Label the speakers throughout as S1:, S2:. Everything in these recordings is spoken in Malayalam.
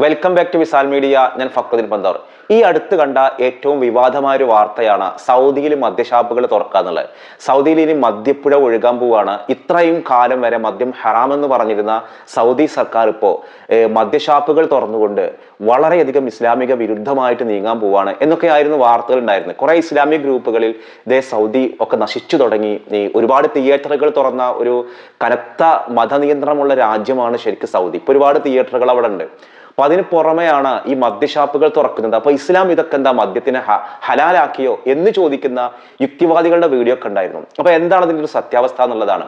S1: Welcome back to Visal media ഞാൻ ഫക്രുദ്ദീൻ പന്തോർ. ഈ അടുത്ത് കണ്ട ഏറ്റവും വിവാദമായ ഒരു വാർത്തയാണ് സൗദിയിൽ മദ്യഷാപ്പുകൾ തുറക്കുക എന്നുള്ളത് സൗദിയിൽ ഇനി മദ്യപ്പുഴ ഒഴുകാൻ പോവുകയാണ്. ഇത്രയും കാലം വരെ മദ്യം ഹറാമെന്ന് പറഞ്ഞിരുന്ന സൗദി സർക്കാർ ഇപ്പോൾ മദ്യഷാപ്പുകൾ തുറന്നുകൊണ്ട് വളരെയധികം ഇസ്ലാമിക വിരുദ്ധമായിട്ട് നീങ്ങാൻ പോവുകയാണ് എന്നൊക്കെയായിരുന്നു വാർത്തകൾ ഉണ്ടായിരുന്നത്. കുറേ ഇസ്ലാമിക് ഗ്രൂപ്പുകളിൽ ഇതേ സൗദി ഒക്കെ നശിച്ചു തുടങ്ങി. ഈ ഒരുപാട് തിയേറ്ററുകൾ തുറന്ന ഒരു കനത്ത മതനിയന്ത്രണമുള്ള രാജ്യമാണ് ശരിക്കും സൗദി. ഇപ്പൊ ഒരുപാട് തിയേറ്ററുകൾ അവിടെ ഉണ്ട്. അപ്പൊ അതിന് പുറമെയാണ് ഈ മദ്യഷാപ്പുകൾ തുറക്കുന്നത്. അപ്പൊ ഇസ്ലാം ഇതൊക്കെ എന്താ മദ്യത്തിനെ ഹലാലാക്കിയോ എന്ന് ചോദിക്കുന്ന യുക്തിവാദികളുടെ വീഡിയോ ഒക്കെ ഉണ്ടായിരുന്നു. അപ്പൊ എന്താണ് അതിന്റെ ഒരു സത്യാവസ്ഥ എന്നുള്ളതാണ്.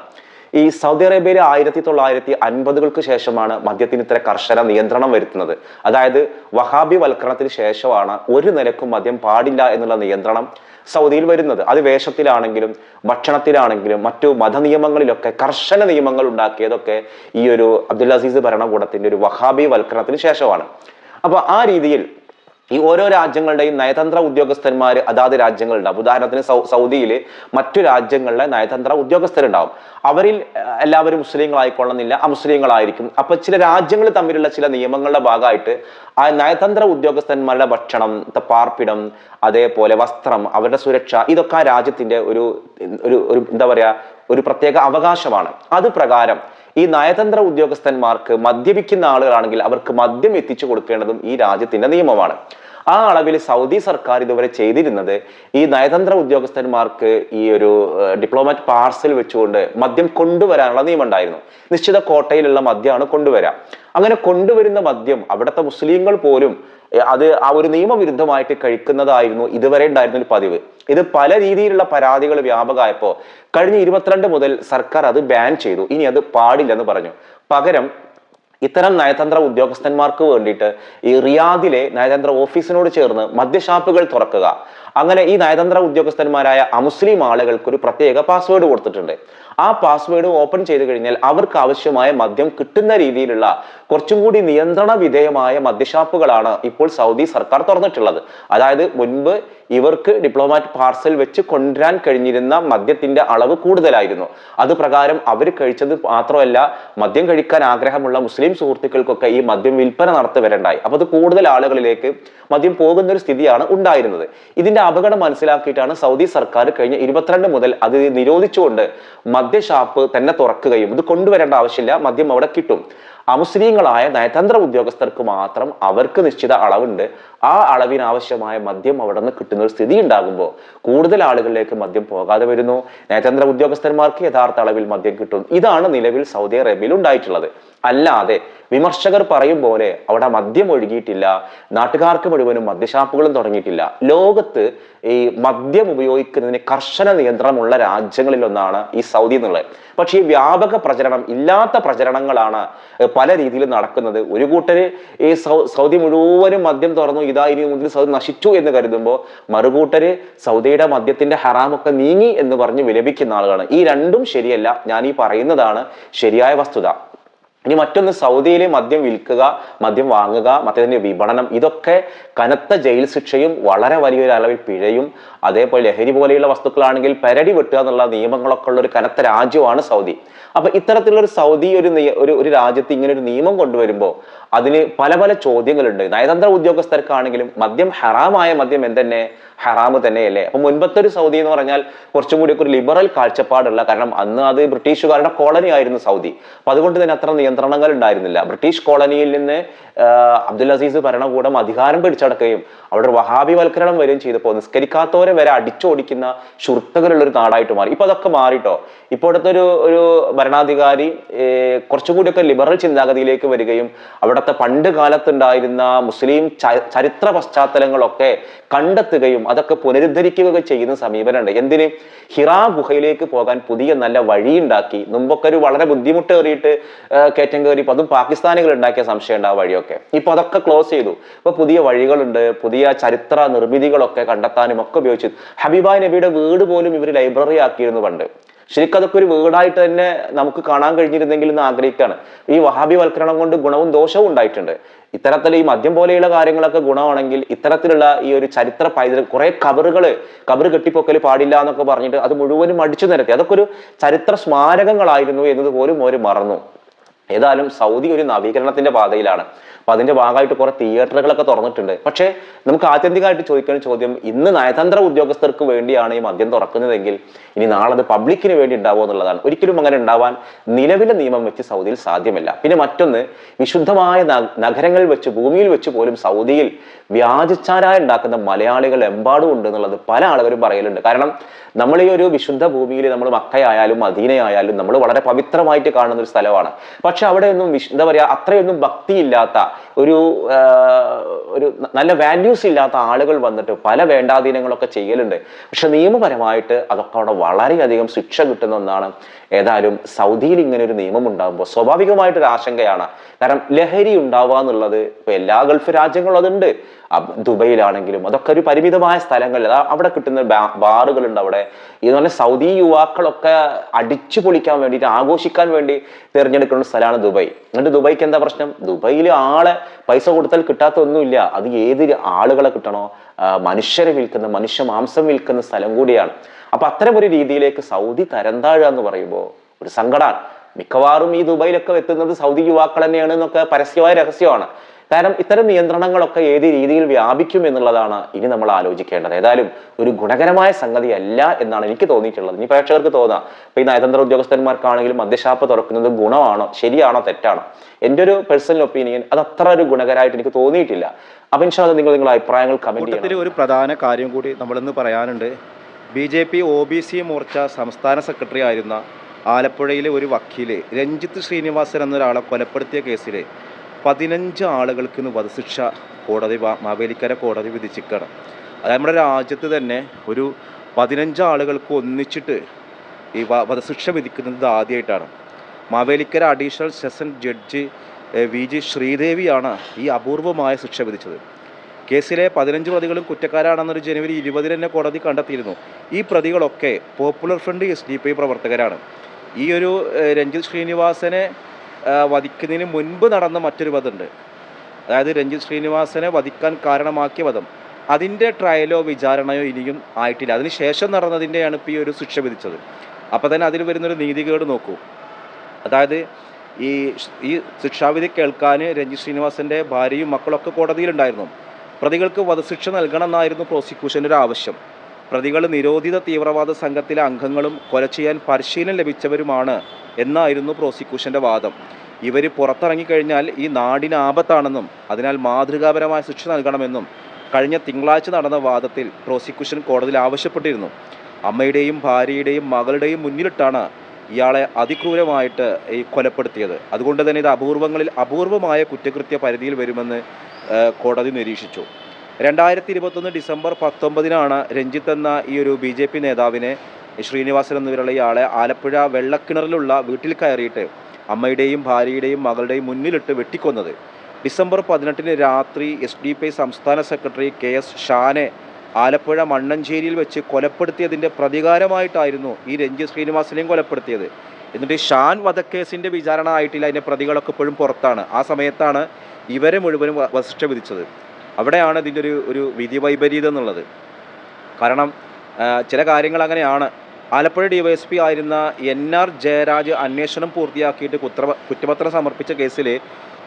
S1: ഈ സൗദി അറേബ്യയിൽ ആയിരത്തി തൊള്ളായിരത്തി അൻപതുകൾക്ക് ശേഷമാണ് മദ്യത്തിന് ഇത്ര കർശന നിയന്ത്രണം വരുത്തുന്നത്. അതായത് വഹാബി വൽക്കരണത്തിന് ശേഷമാണ് ഒരു നിലക്കും മദ്യം പാടില്ല എന്നുള്ള നിയന്ത്രണം സൗദിയിൽ വരുന്നത്. അത് വേഷത്തിലാണെങ്കിലും ഭക്ഷണത്തിലാണെങ്കിലും മറ്റു മതനിയമങ്ങളിലൊക്കെ കർശന നിയമങ്ങൾ ഉണ്ടാക്കിയതൊക്കെ ഈ ഒരു അബ്ദുൽ അസീസ് ഭരണകൂടത്തിന്റെ ഒരു വഹാബി വൽക്കരണത്തിന് ശേഷമാണ്. അപ്പൊ ആ രീതിയിൽ ഈ ഓരോ രാജ്യങ്ങളുടെയും നയതന്ത്ര ഉദ്യോഗസ്ഥന്മാർ അതാത് രാജ്യങ്ങളുണ്ടാവും ഉദാഹരണത്തിന് സൗദിയിൽ മറ്റു രാജ്യങ്ങളിലെ നയതന്ത്ര ഉദ്യോഗസ്ഥരുണ്ടാവും. അവരിൽ എല്ലാവരും മുസ്ലിങ്ങളായിക്കൊള്ളുന്നില്ല അമുസ്ലിങ്ങളായിരിക്കും. അപ്പൊ ചില രാജ്യങ്ങൾ തമ്മിലുള്ള ചില നിയമങ്ങളുടെ ഭാഗമായിട്ട് ആ നയതന്ത്ര ഉദ്യോഗസ്ഥന്മാരുടെ ഭക്ഷണം പാർപ്പിടം അതേപോലെ വസ്ത്രം അവരുടെ സുരക്ഷ ഇതൊക്കെ ആ രാജ്യത്തിന്റെ ഒരു ഒരു എന്താ പറയാ ഒരു പ്രത്യേക അവകാശമാണ്. അത് പ്രകാരം ഈ നയതന്ത്ര ഉദ്യോഗസ്ഥന്മാർക്ക് മദ്യപിക്കുന്ന ആളുകളാണെങ്കിൽ അവർക്ക് മദ്യം എത്തിച്ചു കൊടുക്കേണ്ടതും ഈ രാജ്യത്തിന്റെ നിയമമാണ്. ആ അളവിൽ സൗദി സർക്കാർ ഇതുവരെ ചെയ്തിരുന്നത് ഈ നയതന്ത്ര ഉദ്യോഗസ്ഥന്മാർക്ക് ഈ ഒരു ഡിപ്ലോമാറ്റ് പാർസൽ വെച്ചുകൊണ്ട് മദ്യം കൊണ്ടുവരാനുള്ള നിയമം ഉണ്ടായിരുന്നു നിശ്ചിത കോട്ടയിലുള്ള മദ്യമാണ് കൊണ്ടുവരാം. അങ്ങനെ കൊണ്ടുവരുന്ന മദ്യം അവിടുത്തെ മുസ്ലിങ്ങൾ പോലും അത് ആ ഒരു നിയമവിരുദ്ധമായിട്ട് കഴിക്കുന്നതായിരുന്നു ഇതുവരെ ഉണ്ടായിരുന്ന ഒരു പതിവ്. ഇത് പല രീതിയിലുള്ള പരാതികൾ വ്യാപകമായപ്പോൾ കഴിഞ്ഞ ഇരുപത്തിരണ്ട് മുതൽ സർക്കാർ അത് ബാൻ ചെയ്തു. ഇനി അത് പാടില്ലെന്ന് പറഞ്ഞു. പകരം ഇത്തരം നയതന്ത്ര ഉദ്യോഗസ്ഥന്മാർക്ക് വേണ്ടിയിട്ട് ഈ റിയാദിലെ നയതന്ത്ര ഓഫീസിനോട് ചേർന്ന് മദ്യഷാപ്പുകൾ തുറക്കുക. അങ്ങനെ ഈ നയതന്ത്ര ഉദ്യോഗസ്ഥന്മാരായ അമുസ്ലിം ആളുകൾക്ക് ഒരു പ്രത്യേക പാസ്വേഡ് കൊടുത്തിട്ടുണ്ട്. ആ പാസ്വേഡ് ഓപ്പൺ ചെയ്ത് കഴിഞ്ഞാൽ അവർക്ക് ആവശ്യമായ മദ്യം കിട്ടുന്ന രീതിയിലുള്ള കുറച്ചും കൂടി നിയന്ത്രണ വിധേയമായ മദ്യഷാപ്പുകളാണ് ഇപ്പോൾ സൗദി സർക്കാർ തുറന്നിട്ടുള്ളത്. അതായത് മുൻപ് ഇവർക്ക് ഡിപ്ലോമാറ്റ് പാർസൽ വെച്ച് കൊണ്ടുവരാൻ കഴിഞ്ഞിരുന്ന മദ്യത്തിന്റെ അളവ് കൂടുതലായിരുന്നു. അത് പ്രകാരം അവർ കഴിച്ചത് മാത്രമല്ല മദ്യം കഴിക്കാൻ ആഗ്രഹമുള്ള മുസ്ലിം സുഹൃത്തുക്കൾക്കൊക്കെ ഈ മദ്യം വിൽപ്പന നടത്തി അപ്പോൾ അപ്പൊ അത് കൂടുതൽ ആളുകളിലേക്ക് മദ്യം പോകുന്ന ഒരു സ്ഥിതിയാണ് ഉണ്ടായിരുന്നത്. ഇതിന്റെ അപകടം മനസ്സിലാക്കിയിട്ടാണ് സൗദി സർക്കാർ കഴിഞ്ഞ ഇരുപത്തിരണ്ട് മുതൽ അത് നിരോധിച്ചുകൊണ്ട് മദ്യഷാപ്പ് തന്നെ തുറക്കുകയും ഇത് കൊണ്ടുവരേണ്ട ആവശ്യമില്ല. മദ്യം അവിടെ കിട്ടും. അമുസ്ലിങ്ങളായ നയതന്ത്ര ഉദ്യോഗസ്ഥർക്ക് മാത്രം അവർക്ക് നിശ്ചിത അളവുണ്ട്. ആ അളവിനാവശ്യമായ മദ്യം അവിടെ നിന്ന് കിട്ടുന്ന ഒരു സ്ഥിതി ഉണ്ടാകുമ്പോൾ കൂടുതൽ ആളുകളിലേക്ക് മദ്യം പോകാതെ വരുന്നു. നയതന്ത്ര ഉദ്യോഗസ്ഥന്മാർക്ക് യഥാർത്ഥ അളവിൽ മദ്യം കിട്ടും. ഇതാണ് നിലവിൽ സൗദി അറേബ്യയിൽ ഉണ്ടായിട്ടുള്ളത്. അല്ലാതെ വിമർശകർ പറയും പോലെ അവിടെ മദ്യം ഒഴുകിയിട്ടില്ല നാട്ടുകാർക്ക് മുഴുവനും മദ്യഷാപ്പുകളും തുടങ്ങിയിട്ടില്ല. ലോകത്ത് ഈ മദ്യം ഉപയോഗിക്കുന്നതിന് കർശന നിയന്ത്രണമുള്ള രാജ്യങ്ങളിൽ ഒന്നാണ് ഈ സൗദി എന്നുള്ളത്. പക്ഷേ ഈ വ്യാപക പ്രചരണം ഇല്ലാത്ത പ്രചരണങ്ങളാണ് പല രീതിയിൽ നടക്കുന്നത്. ഒരു കൂട്ടര് ഈ സൗദി മുഴുവനും മദ്യം തുറന്നു ഇതാ ഇനി മുതൽ സൗദി നശിച്ചു എന്ന് കരുതുമ്പോൾ മറുകൂട്ടര് സൗദിയുടെ മദ്യത്തിന്റെ ഹറാമൊക്കെ നീങ്ങി എന്ന് പറഞ്ഞ് വിലപിക്കുന്ന ആളുകളാണ്. ഈ രണ്ടും ശരിയല്ല. ഞാൻ ഈ പറയുന്നതാണ് ശരിയായ വസ്തുത. ഇനി മറ്റൊന്ന് സൗദിയിലെ മദ്യം വിൽക്കുക മദ്യം വാങ്ങുക മദ്യത്തിന്റെ വിപണനം ഇതൊക്കെ കനത്ത ജയിൽ ശിക്ഷയും വളരെ വലിയൊരു അളവിൽ പിഴയും. അതേപോലെ ലഹരി പോലെയുള്ള വസ്തുക്കളാണെങ്കിൽ പരടി വെട്ടുക എന്നുള്ള നിയമങ്ങളൊക്കെ ഉള്ള ഒരു കനത്ത രാജ്യമാണ് സൗദി. അപ്പൊ ഇത്തരത്തിലുള്ള ഒരു സൗദി ഒരു ഒരു രാജ്യത്ത് ഇങ്ങനെ ഒരു നിയമം കൊണ്ടുവരുമ്പോൾ അതിന് പല പല ചോദ്യങ്ങളുണ്ട്. നയതന്ത്ര ഉദ്യോഗസ്ഥർക്കാണെങ്കിലും മദ്യം ഹറാമായ മദ്യം എന്തെന്നെ? ഹറാമ് തന്നെയല്ലേ? അപ്പൊ മുൻപത്തെ ഒരു സൗദി എന്ന് പറഞ്ഞാൽ കുറച്ചും കൂടി ഒരു ലിബറൽ കാഴ്ചപ്പാടുള്ള കാരണം അന്ന് അത് ബ്രിട്ടീഷുകാരുടെ കോളനി ആയിരുന്നു സൗദി. അപ്പൊ അതുകൊണ്ട് തന്നെ അത്ര നിയന്ത്രണങ്ങൾ ഉണ്ടായിരുന്നില്ല. ബ്രിട്ടീഷ് കോളനിയിൽ നിന്ന് അബ്ദുൽ അസീസ് ഭരണകൂടം അധികാരം പിടിച്ചടക്കുകയും അവിടെ ഒരു വഹാബി വൽക്കരണം വരികയും ചെയ്തപ്പോൾ നിസ്കരിക്കാത്തവരെ വരെ അടിച്ചോടിക്കുന്ന ശുർത്തകളുള്ള ഒരു നാടായിട്ട് മാറി. ഇപ്പൊ അതൊക്കെ മാറിട്ടോ? ഇപ്പോഴത്തെ ഒരു ഒരു ഭരണാധികാരി കുറച്ചും ലിബറൽ ചിന്താഗതിയിലേക്ക് വരികയും അവിടുത്തെ പണ്ട് കാലത്തുണ്ടായിരുന്ന മുസ്ലിം ചരിത്ര പശ്ചാത്തലങ്ങളൊക്കെ കണ്ടെത്തുകയും അതൊക്കെ പുനരുദ്ധരിക്കുകയൊക്കെ ചെയ്യുന്ന സമീപനമുണ്ട്. എന്തിന്? ഹിറാ ഗുഹയിലേക്ക് പോകാൻ പുതിയ നല്ല വഴിയുണ്ടാക്കി മുമ്പൊക്കെ ഒരു വളരെ ബുദ്ധിമുട്ടേറിയിട്ട് കയറ്റം കയറി. അതും പാകിസ്ഥാനികൾ ഉണ്ടാക്കിയ സംശയമുണ്ട് ആ വഴിയൊക്കെ. ഇപ്പൊ അതൊക്കെ ക്ലോസ് ചെയ്തു. ഇപ്പൊ പുതിയ വഴികളുണ്ട്. പുതിയ ചരിത്ര നിർമ്മിതികളൊക്കെ കണ്ടെത്താനും ഒക്കെ ഉപയോഗിച്ചു. ഹബീബായ് നബിയുടെ വീട് പോലും ഇവർ ലൈബ്രറി ആക്കിയിരുന്നു പണ്ട്. ശരിക്കും അതൊക്കെ ഒരു വീടായിട്ട് തന്നെ നമുക്ക് കാണാൻ കഴിഞ്ഞിരുന്നെങ്കിൽ എന്ന് ആഗ്രഹിക്കുകയാണ്. ഈ വഹാബിവൽക്കരണം കൊണ്ട് ഗുണവും ദോഷവും ഉണ്ടായിട്ടുണ്ട്. ഇത്തരത്തിൽ ഈ മദ്യം പോലെയുള്ള കാര്യങ്ങളൊക്കെ ഗുണമാണെങ്കിൽ ഇത്തരത്തിലുള്ള ഈ ഒരു ചരിത്ര പൈതൃകം കുറെ കബറുകൾ കബർ കെട്ടിപ്പൊക്കൽ പാടില്ല എന്നൊക്കെ പറഞ്ഞിട്ട് അത് മുഴുവനും അടിച്ചു നിരത്തി. അതൊക്കെ ഒരു ചരിത്ര സ്മാരകങ്ങളായിരുന്നു എന്നത് പോലും അവർ മറന്നു. ഏതായാലും സൗദി ഒരു നവീകരണത്തിന്റെ പാതയിലാണ്. അപ്പൊ അതിന്റെ ഭാഗമായിട്ട് കുറെ തിയേറ്ററുകളൊക്കെ തുറന്നിട്ടുണ്ട്. പക്ഷേ നമുക്ക് ആത്യന്തികമായിട്ട് ചോദിക്കുന്ന ചോദ്യം ഇന്ന് നയതന്ത്ര ഉദ്യോഗസ്ഥർക്ക് വേണ്ടിയാണ് ഈ മദ്യം തുറക്കുന്നതെങ്കിൽ ഇനി നാളെ അത് പബ്ലിക്കിന് വേണ്ടി ഉണ്ടാവുമോ എന്നുള്ളതാണ്. ഒരിക്കലും അങ്ങനെ ഉണ്ടാവാൻ നിലവിലെ നിയമം വെച്ച് സൗദിയിൽ സാധ്യമല്ല. പിന്നെ മറ്റൊന്ന് വിശുദ്ധമായ നഗരങ്ങളിൽ വെച്ച് ഭൂമിയിൽ വെച്ച് പോലും സൗദിയിൽ വ്യാജച്ചാരായ ഉണ്ടാക്കുന്ന മലയാളികൾ എമ്പാടും ഉണ്ട് എന്നുള്ളത് പല ആളുകളും പറയലുണ്ട്. കാരണം നമ്മൾ ഈ ഒരു വിശുദ്ധ ഭൂമിയിൽ നമ്മൾ മക്കയായാലും മദീനയായാലും നമ്മൾ വളരെ പവിത്രമായിട്ട് കാണുന്ന ഒരു സ്ഥലമാണ്. പക്ഷെ അവിടെയൊന്നും വിശ് എന്താ പറയുക അത്രയൊന്നും ഭക്തിയില്ലാത്ത ഒരു ഒരു നല്ല വാല്യൂസ് ഇല്ലാത്ത ആളുകൾ വന്നിട്ട് പല വേണ്ടാധീനങ്ങളൊക്കെ ചെയ്യലുണ്ട്. പക്ഷെ നിയമപരമായിട്ട് അതൊക്കെ അവിടെ വളരെയധികം ശിക്ഷ കിട്ടുന്ന ഒന്നാണ്. ഏതായാലും സൗദിയിൽ ഇങ്ങനെ ഒരു നിയമം ഉണ്ടാകുമ്പോൾ സ്വാഭാവികമായിട്ടൊരു ആശങ്കയാണ്. കാരണം ലഹരി ഉണ്ടാവുക എന്നുള്ളത് ഇപ്പൊ എല്ലാ ഗൾഫ് രാജ്യങ്ങളും അതുണ്ട്. ദുബൈയിലാണെങ്കിലും അതൊക്കെ ഒരു പരിമിതമായ സ്ഥലങ്ങളിൽ അവിടെ കിട്ടുന്ന ബാറുകളുണ്ട് അവിടെ. ഇതുപോലെ സൗദി യുവാക്കളൊക്കെ അടിച്ചു പൊളിക്കാൻ വേണ്ടിയിട്ട് ആഘോഷിക്കാൻ വേണ്ടി തിരഞ്ഞെടുക്കുന്ന സ്ഥലമാണ് ദുബായ്. എന്നിട്ട് ദുബൈക്ക് എന്താ പ്രശ്നം? ദുബൈയിൽ ആളെ പൈസ കൊടുത്താൽ കിട്ടാത്ത ഒന്നുമില്ല അത് ഏത് ആളുകളെ കിട്ടണോ? മനുഷ്യരെ വിൽക്കുന്ന മനുഷ്യ മാംസം വിൽക്കുന്ന സ്ഥലം കൂടിയാണ്. അപ്പൊ അത്തരം ഒരു രീതിയിലേക്ക് സൗദി തരം എന്ന് പറയുമ്പോൾ ഒരു സങ്കടമാണ് മിക്കവാറും ഈ ദുബായിലൊക്കെ എത്തുന്നത് സൗദി യുവാക്കൾ തന്നെയാണ് എന്നൊക്കെ പരസ്യമായ രഹസ്യമാണ്. കാരണം ഇത്തരം നിയന്ത്രണങ്ങളൊക്കെ ഏത് രീതിയിൽ വ്യാപിക്കും എന്നുള്ളതാണ് ഇനി നമ്മൾ ആലോചിക്കേണ്ടത്. ഏതായാലും ഒരു ഗുണകരമായ സംഗതി അല്ല എന്നാണ് എനിക്ക് തോന്നിയിട്ടുള്ളത്. ഇനി പ്രേക്ഷകർക്ക് തോന്നാം. ഇപ്പൊ ഈ നയതന്ത്ര ഉദ്യോഗസ്ഥന്മാർക്കാണെങ്കിലും മദ്യഷാപ്പ് തുറക്കുന്നത് ഗുണമാണോ ശരിയാണോ തെറ്റാണോ? എന്റെ ഒരു പേഴ്സണൽ ഒപ്പീനിയൻ അത് അത്ര ഒരു ഗുണകരമായിട്ട് എനിക്ക് തോന്നിയിട്ടില്ല. അപ്പം ഇൻഷാ നിങ്ങൾ നിങ്ങളുടെ അഭിപ്രായങ്ങൾ കമന്റ്
S2: ഒരു പ്രധാന കാര്യം കൂടി നമ്മളിന്ന് പറയാനുണ്ട്. B J P O B C Morcha സംസ്ഥാന സെക്രട്ടറി ആയിരുന്ന ആലപ്പുഴയിലെ ഒരു വക്കീൽ രഞ്ജിത്ത് ശ്രീനിവാസൻ എന്നൊരാളെ കൊലപ്പെടുത്തിയ കേസിൽ പതിനഞ്ച് ആളുകൾക്ക് ഇന്ന് വധശിക്ഷ കോടതി മാവേലിക്കര കോടതി വിധിച്ചിരിക്കണം അത് നമ്മുടെ രാജ്യത്ത് തന്നെ ഒരു പതിനഞ്ച് ആളുകൾക്ക് ഒന്നിച്ചിട്ട് ഈ വധശിക്ഷ വിധിക്കുന്നത് ആദ്യമായിട്ടാണ് Mavelikkara additional session judge V. G. ശ്രീദേവിയാണ് ഈ അപൂർവമായ ശിക്ഷ വിധിച്ചത്. കേസിലെ പതിനഞ്ച് പ്രതികളും കുറ്റക്കാരാണെന്നൊരു ജനുവരി ഇരുപതിന് തന്നെ കോടതി കണ്ടെത്തിയിരുന്നു. ഈ പ്രതികളൊക്കെ popular front S D P പ്രവർത്തകരാണ്. ഈ ഒരു രഞ്ജിത് ശ്രീനിവാസനെ വധിക്കുന്നതിന് മുൻപ് നടന്ന മറ്റൊരു വധമുണ്ട്. അതായത് രഞ്ജിത് ശ്രീനിവാസനെ വധിക്കാൻ കാരണമാക്കിയ വധം. അതിന്റെ ട്രയലോ വിചാരണയോ ഇനിയും ആയിട്ടില്ല. അതിന് ശേഷം നടന്നതിന്റെയാണ് ഇപ്പോൾ ഈ ഒരു ശിക്ഷ വിധിച്ചത്. അപ്പോൾ തന്നെ അതിൽ വരുന്നൊരു നീതികേട് നോക്കൂ. അതായത് ഈ ഈ ശിക്ഷാവിധി കേൾക്കാൻ രഞ്ജിത് ശ്രീനിവാസന്റെ ഭാര്യയും മക്കളൊക്കെ കോടതിയിലുണ്ടായിരുന്നു. പ്രതികൾക്ക് വധശിക്ഷ നൽകണമെന്നായിരുന്നു പ്രോസിക്യൂഷന്റെ ഒരു ആവശ്യം. പ്രതികൾ നിരോധിത തീവ്രവാദ സംഘത്തിലെ അംഗങ്ങളും കൊല ചെയ്യാൻ പരിശീലനം ലഭിച്ചവരുമാണ് എന്നായിരുന്നു പ്രോസിക്യൂഷന്റെ വാദം. ഇവർ പുറത്തിറങ്ങിക്കഴിഞ്ഞാൽ ഈ നാടിന് ആപത്താണെന്നും അതിനാൽ മാതൃകാപരമായ ശിക്ഷ നൽകണമെന്നും കഴിഞ്ഞ തിങ്കളാഴ്ച നടന്ന വാദത്തിൽ പ്രോസിക്യൂഷൻ കോടതിയിൽ ആവശ്യപ്പെട്ടിരുന്നു. അമ്മയുടെയും ഭാര്യയുടെയും മകളുടെയും മുന്നിലിട്ടാണ് ഇയാളെ അതിക്രൂരമായിട്ട് ഈ കൊലപ്പെടുത്തിയത്. അതുകൊണ്ട് തന്നെ ഇത് അപൂർവങ്ങളിൽ അപൂർവമായ കുറ്റകൃത്യ പരിധിയിൽ വരുമെന്ന് കോടതി നിരീക്ഷിച്ചു. രണ്ടായിരത്തി ഇരുപത്തൊന്ന് ഡിസംബർ പത്തൊമ്പതിനാണ് രഞ്ജിത്ത് എന്ന ഈ ഒരു ബി ജെ പി നേതാവിനെ ശ്രീനിവാസൻ എന്നിവരുള്ള ഇയാളെ ആലപ്പുഴ വെള്ളക്കിണറിലുള്ള വീട്ടിൽ കയറിയിട്ട് അമ്മയുടെയും ഭാര്യയുടെയും മകളുടെയും മുന്നിലിട്ട് വെട്ടിക്കൊന്നത്. ഡിസംബർ പതിനെട്ടിന് രാത്രി എസ് ഡി പി ഐ സംസ്ഥാന സെക്രട്ടറി കെ എസ് ഷാനെ ആലപ്പുഴ മണ്ണഞ്ചേരിയിൽ വെച്ച് കൊലപ്പെടുത്തിയതിന്റെ പ്രതികാരമായിട്ടായിരുന്നു ഈ രഞ്ജിത്ത് ശ്രീനിവാസനെയും കൊലപ്പെടുത്തിയത്. എന്നിട്ട് ഷാൻ വധക്കേസിന്റെ വിചാരണ ആയിട്ടില്ല അതിന്റെ പ്രതികളൊക്കെ ഇപ്പോഴും പുറത്താണ്. ആ സമയത്താണ് ഇവരെ മുഴുവനും വ- വധശിക്ഷ വിധിച്ചത്. അവിടെയാണ് ഇതിന്റെ ഒരു ഒരു വിധി വൈപരീതം എന്നുള്ളത്. കാരണം ചില കാര്യങ്ങൾ അങ്ങനെയാണ്. ആലപ്പുഴ ഡിവൈഎസ്പി ആയിരുന്ന എൻ ആർ ജയരാജ് അന്വേഷണം പൂർത്തിയാക്കിയിട്ട് കുത്ര കുറ്റപത്രം സമർപ്പിച്ച കേസിൽ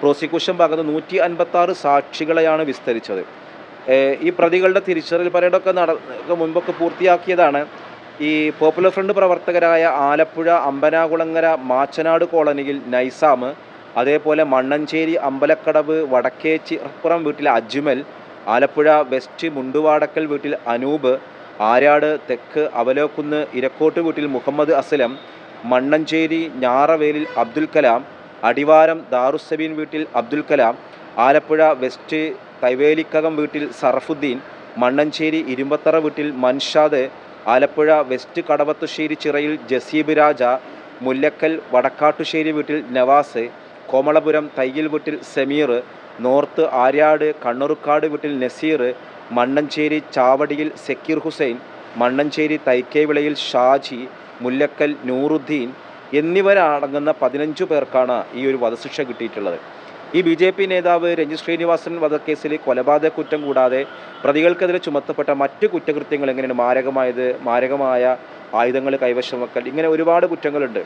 S2: പ്രോസിക്യൂഷൻ ഭാഗത്ത് നൂറ്റി അൻപത്താറ് സാക്ഷികളെയാണ് വിസ്തരിച്ചത്. ഈ പ്രതികളുടെ തിരിച്ചറിയൽ പരേഡൊക്കെ നട മുൻപൊക്കെ പൂർത്തിയാക്കിയതാണ് ഈ പോപ്പുലർ ഫ്രണ്ട് പ്രവർത്തകരായ ആലപ്പുഴ അമ്പനാകുളങ്ങര മാച്ചനാട് കോളനിയിൽ നൈസാം അതേപോലെ മണ്ണഞ്ചേരി അമ്പലക്കടവ് വടക്കേച്ചിറപ്പുറം വീട്ടിൽ അജ്മൽ ആലപ്പുഴ വെസ്റ്റ് മുണ്ടുവാടക്കൽ വീട്ടിൽ അനൂപ് ആരാട് തെക്ക് അവലോക്കുന്ന് ഇരക്കോട്ട് വീട്ടിൽ മുഹമ്മദ് അസ്ലം മണ്ണഞ്ചേരി ഞാറവേലിൽ അബ്ദുൽ കലാം അടിവാരം ദാറുസബീൻ വീട്ടിൽ അബ്ദുൽ കലാം ആലപ്പുഴ വെസ്റ്റ് തൈവേലിക്കകം വീട്ടിൽ സറഫുദ്ദീൻ മണ്ണഞ്ചേരി ഇരുമ്പത്തറ വീട്ടിൽ മൻഷാദ് ആലപ്പുഴ വെസ്റ്റ് കടവത്തുശ്ശേരി ചിറയിൽ ജസീബ് രാജ മുല്ലക്കൽ വടക്കാട്ടുശ്ശേരി വീട്ടിൽ നവാസ് കോമളപുരം തയ്യിൽ വീട്ടിൽ സമീർ നോർത്ത് ആര്യാട് കണ്ണൂർക്കാട് വീട്ടിൽ നസീർ മണ്ണഞ്ചേരി ചാവടിയിൽ സക്കീർ ഹുസൈൻ മണ്ണഞ്ചേരി തൈക്കേവിളയിൽ ഷാജി മുല്ലക്കൽ നൂറുദ്ദീൻ എന്നിവരടങ്ങുന്ന പതിനഞ്ചു പേർക്കാണ് ഈ ഒരു വധശിക്ഷ കിട്ടിയിട്ടുള്ളത്. ഈ ബി ജെ പി നേതാവ് രഞ്ജിത് ശ്രീനിവാസൻ വധക്കേസിൽ കൊലപാതക കുറ്റം കൂടാതെ പ്രതികൾക്കെതിരെ ചുമത്തപ്പെട്ട മറ്റ് കുറ്റകൃത്യങ്ങൾ എങ്ങനെയാണ്? മാരകമായത് മാരകമായ ആയുധങ്ങൾ കൈവശം വെക്കൽ ഇങ്ങനെ ഒരുപാട് കുറ്റങ്ങളുണ്ട്.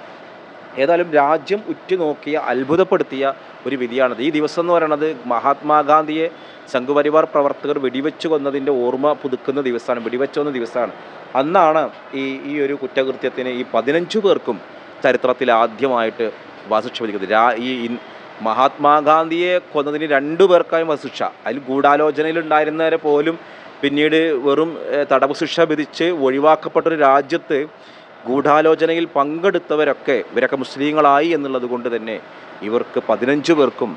S2: ഏതായാലും രാജ്യം ഉറ്റുനോക്കിയ അത്ഭുതപ്പെടുത്തിയ ഒരു വിധിയാണത്. ഈ ദിവസം എന്ന് പറയുന്നത് മഹാത്മാഗാന്ധിയെ സംഘപരിവാർ പ്രവർത്തകർ വെടിവെച്ചു കൊന്നതിന്റെ ഓർമ്മ പുതുക്കുന്ന ദിവസമാണ് വെടിവെച്ചു കൊന്ന ദിവസമാണ്. അന്നാണ് ഈ ഈ ഒരു കുറ്റകൃത്യത്തിന് ഈ പതിനഞ്ചു പേർക്കും ചരിത്രത്തിൽ ആദ്യമായിട്ട് വധശിക്ഷ വിധിക്കുന്നത് രാ ഈ മഹാത്മാഗാന്ധിയെ കൊന്നതിന് രണ്ടു പേർക്കായും വധശിക്ഷ. അതിൽ ഗൂഢാലോചനയിലുണ്ടായിരുന്നവരെ പോലും പിന്നീട് വെറും തടവ് ശിക്ഷ വിധിച്ച് ഒഴിവാക്കപ്പെട്ടൊരു രാജ്യത്ത് ഗൂഢാലോചനയിൽ പങ്കെടുത്തവരൊക്കെ ഇവരൊക്കെ മുസ്ലിങ്ങളായി എന്നുള്ളത് കൊണ്ട് തന്നെ ഇവർക്ക് പതിനഞ്ച് പേർക്കും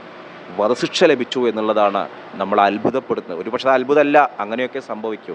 S2: വധശിക്ഷ ലഭിച്ചു എന്നുള്ളതാണ് നമ്മൾ അത്ഭുതപ്പെടുന്നത്. ഒരു പക്ഷേ അത്ഭുതമല്ല അങ്ങനെയൊക്കെ സംഭവിക്കൂ.